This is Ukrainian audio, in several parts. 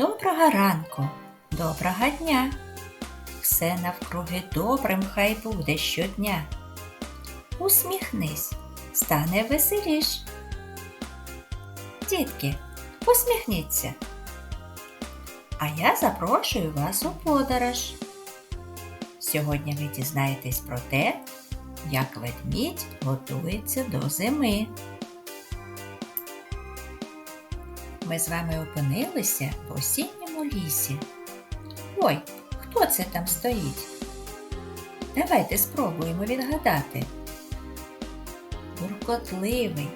Доброго ранку, доброго дня. Все навкруги добрим хай буде щодня. Усміхнись, стане веселіш. Дітки, посміхніться. А я запрошую вас у подорож. Сьогодні ви дізнаєтесь про те, як ведмідь готується до зими. Ми з вами опинилися в осінньому лісі. Ой, хто це там стоїть? Давайте спробуємо відгадати. Буркотливий,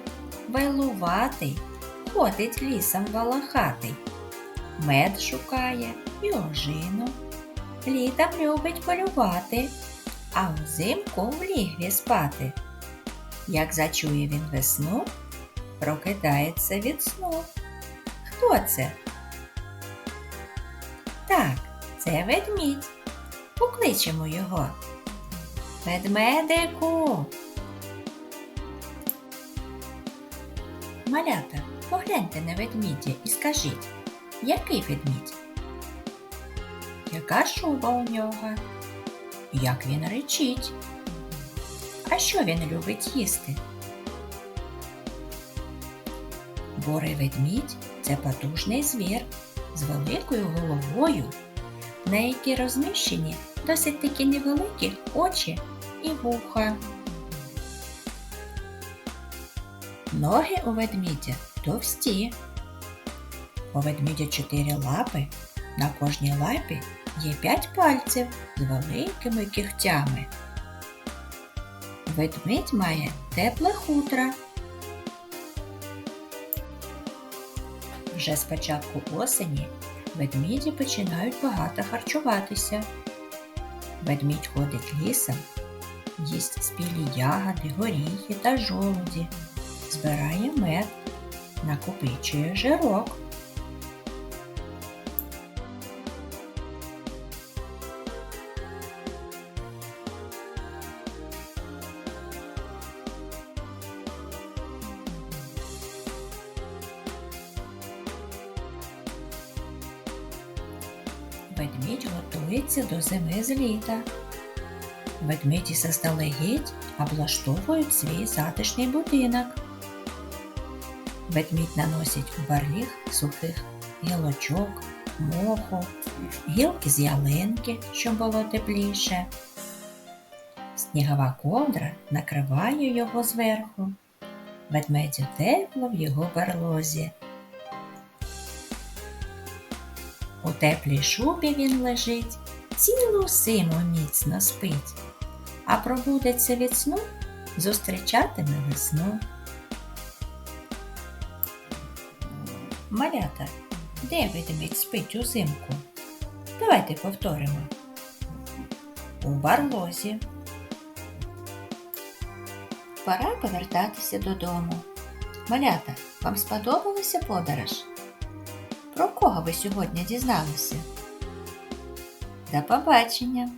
вайлуватий, ходить лісом волохатий, мед шукає і ожину. Літом любить полювати, а взимку в лігві спати. Як зачує він весну, прокидається від сну. Хто це? Так, це ведмідь. Покличемо його. Ведмедику. Малята, погляньте на ведмідя і скажіть, який ведмідь? Яка шуба у нього? Як він речить? А що він любить їсти? Борий ведмідь це потужний звір з великою головою, на якій розміщені досить такі невеликі очі і вуха. Ноги у ведмідя товсті. У ведмідя чотири лапи, на кожній лапі є п'ять пальців з великими кігтями. Ведмідь має тепле хутро. Вже з початку осені ведмеді починають багато харчуватися. Ведмідь ходить лісом, їсть спілі ягоди, горіхи та жолуді, збирає мед, накопичує жирок. Ведмідь готується до зими з літа. Ведмеді заздалегідь облаштовують свій затишний будинок. Ведмідь наносить у барліг сухих гілочок, моху, гілки з ялинки, щоб було тепліше. Снігова ковдра накриває його зверху. Ведмедю тепло в його барлозі. У теплій шубі він лежить, цілу зиму міцно спить, а пробудеться від сну, зустрічатиме весну. Малята, де ведмідь спить узимку? Давайте повторимо. У барлозі. Пора повертатися додому. Малята, вам сподобалася подорож? Про кого ви сьогодні дізналися? До побачення!